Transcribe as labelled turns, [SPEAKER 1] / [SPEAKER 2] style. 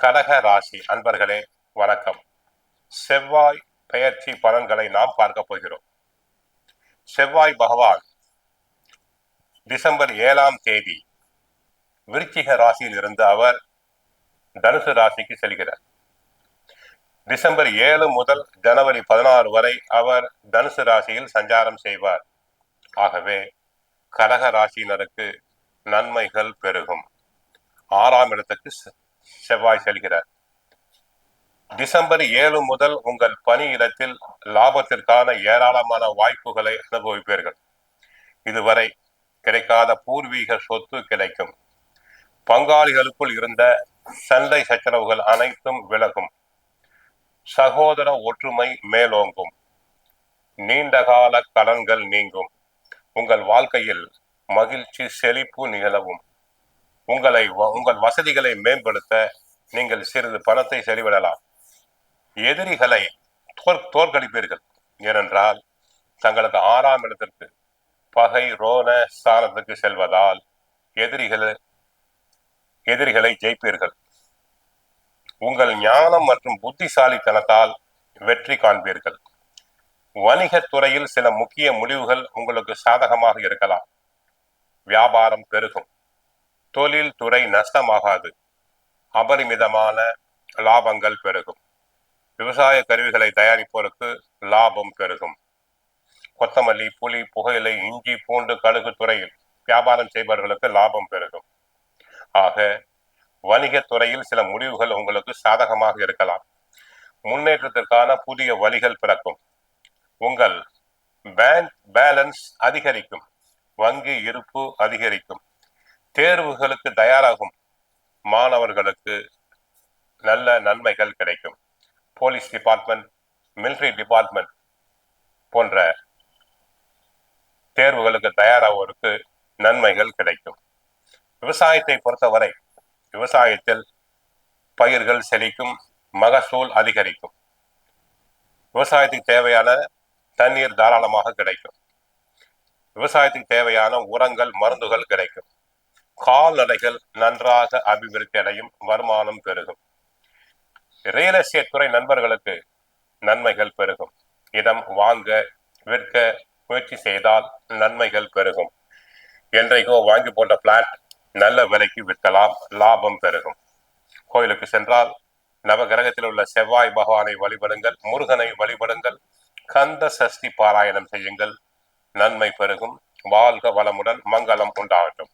[SPEAKER 1] கடக ராசி அன்பர்களே வணக்கம். செவ்வாய் பெயர்ச்சி பலன்களை நாம் பார்க்க போகிறோம். செவ்வாய் பகவான் டிசம்பர் ஏழாம் தேதி விருச்சிக ராசியில் இருந்து அவர் தனுசு ராசிக்கு செல்கிறார். டிசம்பர் ஏழு முதல் ஜனவரி பதினாறு வரை அவர் தனுசு ராசியில் சஞ்சாரம் செய்வார். ஆகவே கடக ராசியினருக்கு நன்மைகள் பெருகும். ஆறாம் இடத்துக்கு செவ்வாய் செல்கிறார். டிசம்பர் ஏழு முதல் உங்கள் பணியிடத்தில் லாபத்திற்கான ஏராளமான வாய்ப்புகளை அனுபவிப்பீர்கள். இதுவரை கிடைக்காத பூர்வீக சொத்து கிடைக்கும். பங்காளிகளுக்குள் இருந்த சண்டை சச்சரவுகள் அனைத்தும் விலகும். சகோதர ஒற்றுமை மேலோங்கும். நீண்டகால கடன்கள் நீங்கும். உங்கள் வாழ்க்கையில் மகிழ்ச்சி செழிப்பு நிகழவும் உங்களை வ- உங்கள் வசதிகளை மேம்படுத்த நீங்கள் சிறிது பணத்தை செலவிடலாம். எதிரிகளை தோற் தோற்கடிப்பீர்கள். ஏனென்றால் தங்களது ஆறாம் இடத்திற்கு பகை ரோன ஸ்தானத்துக்கு செல்வதால் எதிரிகள் எதிரிகளை ஜெயிப்பீர்கள். உங்கள் ஞானம் மற்றும் புத்திசாலித்தனத்தால் வெற்றி காண்பீர்கள். வணிகத் துறையில் சில முக்கிய முடிவுகள் உங்களுக்கு சாதகமாக இருக்கலாம். வியாபாரம் பெருகும். தொழில் துறை நஷ்டமாகாது. அபரிமிதமான லாபங்கள் பெருகும். விவசாய கருவிகளை தயாரிப்போருக்கு லாபம் பெருகும். கொத்தமல்லி புளி புகையிலை இஞ்சி பூண்டு கழுகு துறையில் வியாபாரம் செய்பவர்களுக்கு லாபம் பெருகும். ஆக வணிகத் துறையில் சில முடிவுகள் உங்களுக்கு சாதகமாக இருக்கலாம். முன்னேற்றத்திற்கான புதிய வழிகள் பிறக்கும். உங்கள் பேங்க் பேலன்ஸ் அதிகரிக்கும். வங்கி இருப்பு அதிகரிக்கும். தேர்வுகளுக்கு தயாராகும் மாணவர்களுக்கு நல்ல நன்மைகள் கிடைக்கும். போலீஸ் டிபார்ட்மெண்ட் மிலிட்ரி டிபார்ட்மெண்ட் போன்ற தேர்வுகளுக்கு தயாராகுவதற்கு நன்மைகள் கிடைக்கும். விவசாயத்தை பொறுத்தவரை விவசாயத்தில் பயிர்கள் செழிக்கும் மகசூல் அதிகரிக்கும். விவசாயத்துக்கு தேவையான தண்ணீர் தாராளமாக கிடைக்கும். விவசாயத்துக்கு தேவையான உரங்கள் மருந்துகள் கிடைக்கும். கால்நடைகள் நன்றாக அபிவிருத்தி அடையும் வருமானம் பெருகும். ரியல் எஸ்டேட் துறை நண்பர்களுக்கு நன்மைகள் பெருகும். இடம் வாங்க விற்க முயற்சி செய்தால் நன்மைகள் பெருகும். என்றைக்கோ வாங்கி போட்ட பிளாட் நல்ல விலைக்கு விற்கலாம் லாபம் பெருகும். கோயிலுக்கு சென்றால் நவகிரகத்தில் உள்ள செவ்வாய் பகவானை வழிபடுங்கள் முருகனை வழிபடுங்கள் கந்த சஷ்டி பாராயணம் செய்யுங்கள். நன்மை பெருகும். வாழ்க வளமுடன் மங்களம் உண்டாகட்டும்.